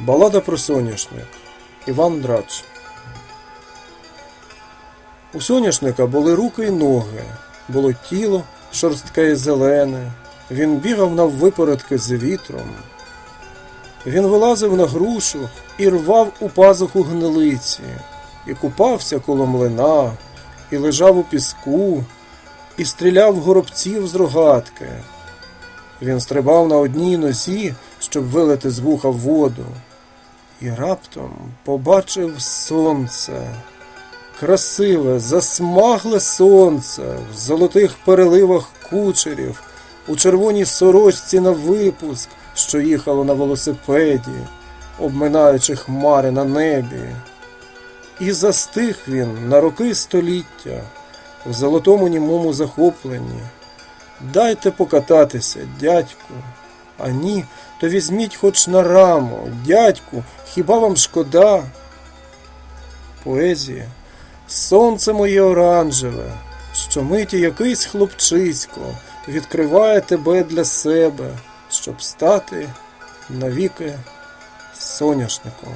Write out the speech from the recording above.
Балада про соняшник Іван Драч. У соняшника були руки й ноги, було тіло шорстке і зелене. Він бігав наввипередки з вітром. Він вилазив на грушу і рвав у пазуху гнилиці, і купався коло млина, і лежав у піску, і стріляв горобців з рогатки. Він стрибав на одній нозі, щоб вилити з вуха воду, і раптом побачив сонце. Красиве, засмагле сонце в золотих переливах кучерів, у червоній сорочці на випуск, що їхало на велосипеді, обминаючи хмари на небі. І застиг він на роки століття в золотому німому захопленні. Дайте покататися, дядьку. А ні, то візьміть хоч на раму, дядьку, хіба вам шкода? Поезія, сонце моє оранжеве, що миті якийсь хлопчисько відкриває тебе для себе, щоб стати навіки соняшником.